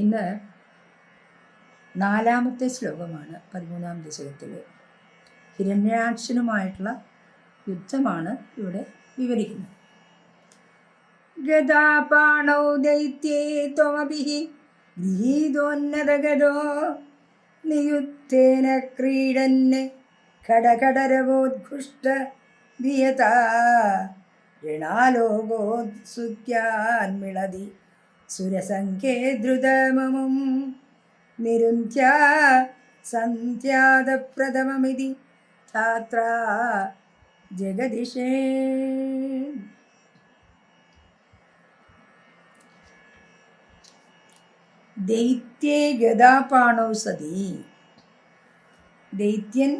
ഇന്ന് നാലാമത്തെ ശ്ലോകമാണ് പതിമൂന്നാം ദശകത്തിൽ ഹിരണ്യാക്ഷനുമായിട്ടുള്ള യുദ്ധമാണ് ഇവിടെ വിവരിക്കുന്നത്. ഗതാപാണൗ ദൈത്യേ ത്വമപി ഗൃഹീതോന്നതഗതോ നിയുദ്ധേന ക്രീഡന് ഘടഘടരവോദ്ഘുഷ്ട ധിയത ഋണാലോകോത്സുക്യാൻമിളതി സുരസംഖ്യേ ദ്രുതമമും നിരുന്ധ്യ സന്ധ്യാതപ്രഥമമിതി ഛാത്ര ജഗദിഷേ ദൈത്യേ ഗതാപാണോ സതി. ദൈത്യൻ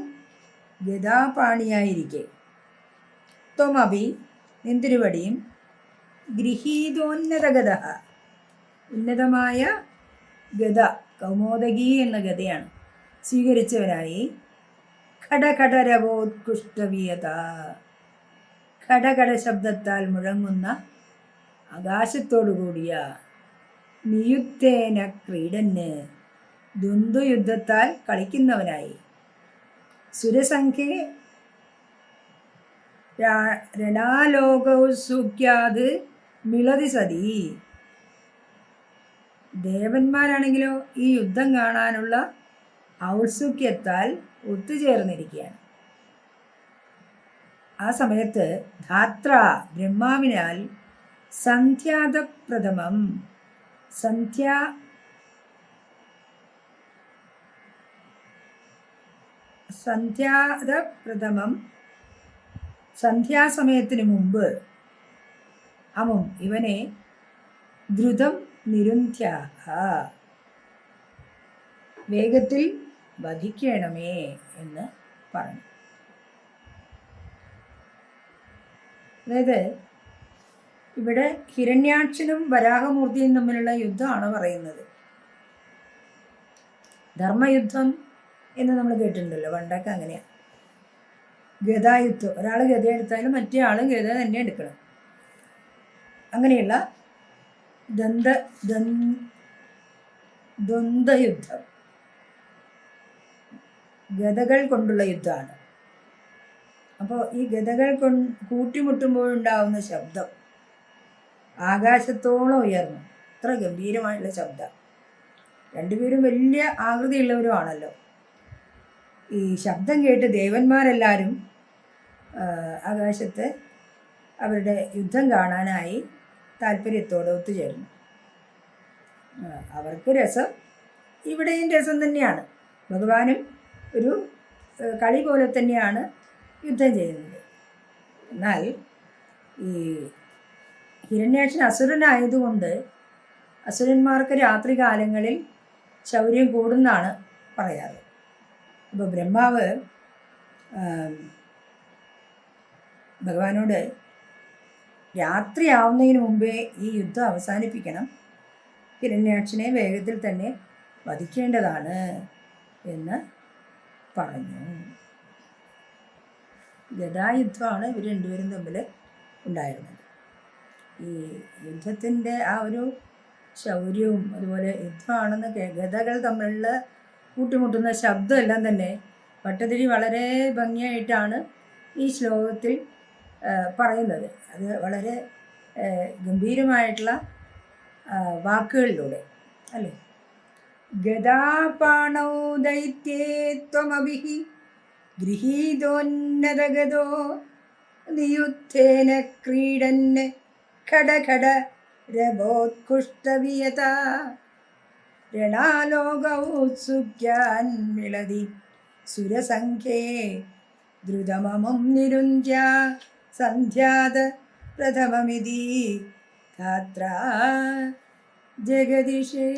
ഗതാപാണിയായിരിക്കെ ത്വമപി നിന്തിരുവടിയും ഗൃഹീതോന്നതഗത ഉന്നതമായ ഗത കൗമോദകി എന്ന ഗതയാണ്. സ്വീകരിച്ചവരായി ഘടഘടരവോത്കൃഷ്ടവീയത. ഘടഘട ശബ്ദത്താൽ മുഴങ്ങുന്ന ആകാശത്തോടു കൂടിയ നിയുക്തേന ക്രീഡന് ദ്വന്ദ്വയുദ്ധത്താൽ കളിക്കുന്നവനായി. സുരസംഖ്യ രണാലോകൗസുഖ്യാത് മിളതി സതി. ദേവന്മാരാണെങ്കിലോ ഈ യുദ്ധം കാണാനുള്ള ഔത്സുക്യത്താൽ ഒത്തുചേർന്നിരിക്കുകയാണ്. ആ സമയത്ത് ധാത്ര ബ്രഹ്മാവിനാൽ സന്ധ്യാതപ്രഥമം സന്ധ്യ സന്ധ്യാതപ്രഥമം സന്ധ്യാസമയത്തിന് മുമ്പ് അമും ഇവനെ ദ്രുതം നിരുന്ധ്യ വേഗത്തിൽ വധിക്കണമേ എന്ന് പറഞ്ഞു. അതായത് ഇവിടെ ഹിരണ്യാക്ഷനും വരാഹമൂർത്തിയും തമ്മിലുള്ള യുദ്ധമാണ് പറയുന്നത്. ധർമ്മയുദ്ധം എന്ന് നമ്മൾ കേട്ടിട്ടുണ്ടല്ലോ പണ്ടൊക്കെ അങ്ങനെയാണ് ഗതായുദ്ധം ഒരാൾ ഗത എടുത്താലും മറ്റേ ആൾ ഗത തന്നെ എടുക്കണം. അങ്ങനെയുള്ള ദന്ത ദ്വന്ദ്വയുദ്ധം. ഗതകൾ കൊണ്ടുള്ള യുദ്ധമാണ്. അപ്പോൾ ഈ ഗതകൾ കൊ കൂട്ടിമുട്ടുമ്പോഴുണ്ടാവുന്ന ശബ്ദം ആകാശത്തോളം ഉയർന്നു. അത്ര ഗംഭീരമായിട്ടുള്ള ശബ്ദം. രണ്ടുപേരും വലിയ ആകൃതിയുള്ളവരുമാണല്ലോ. ഈ ശബ്ദം കേട്ട് ദേവന്മാരെല്ലാവരും ആകാശത്ത് അവരുടെ യുദ്ധം കാണാനായി താല്പര്യത്തോടെ ഒത്തുചേർന്നു അവർക്ക് രസം ഇവിടെയും രസം തന്നെയാണ്. ഭഗവാനും ഒരു കളി പോലെ തന്നെയാണ് യുദ്ധം ചെയ്യുന്നത്. എന്നാൽ ഈ ഹിരണ്യാക്ഷൻ അസുരനായതുകൊണ്ട് അസുരന്മാർക്ക് രാത്രി കാലങ്ങളിൽ ശൗര്യം കൂടുന്നാണ് പറയാറ്. അപ്പോൾ ബ്രഹ്മാവ് ഭഗവാനോട് രാത്രിയാവുന്നതിന് മുമ്പേ ഈ യുദ്ധം അവസാനിപ്പിക്കണം. ഹിരണ്യാക്ഷനെ വേഗത്തിൽ തന്നെ വധിക്കേണ്ടതാണ് എന്ന് പറഞ്ഞു. ഗതായുദ്ധമാണ് ഇവർ രണ്ടുപേരും തമ്മിൽ ഉണ്ടായിരുന്നത്. ഈ യുദ്ധത്തിന്റെ ആ ഒരു ശൗര്യവും അതുപോലെ യുദ്ധമാണെന്ന് ഗതകൾ തമ്മിലുള്ള കൂട്ടിമുട്ടുന്ന ശബ്ദമെല്ലാം തന്നെ പട്ടതിരി വളരെ ഭംഗിയായിട്ടാണ് ഈ ശ്ലോകത്തിൽ പറയുന്നത്. അത് വളരെ ഗംഭീരമായിട്ടുള്ള വാക്കുകളിലൂടെ. അല്ലേ? ഗതാപാണൗ ദൈത്യേ ത്വമഭി ഗൃഹീതോന്നതഗതോ നിയുദ്ധേന ക്രീഡന് ഘടഘട രവോത്കുഷ്ടവിയത രണാലോകൗത്സുഖ്യാൻ വിളതി സുരസംഖ്യേ ദ്രുതമമം നിരുഞ്ജ സന്ധ്യാത പ്രഥമമിതി. ധാത്ര ജഗദിഷേ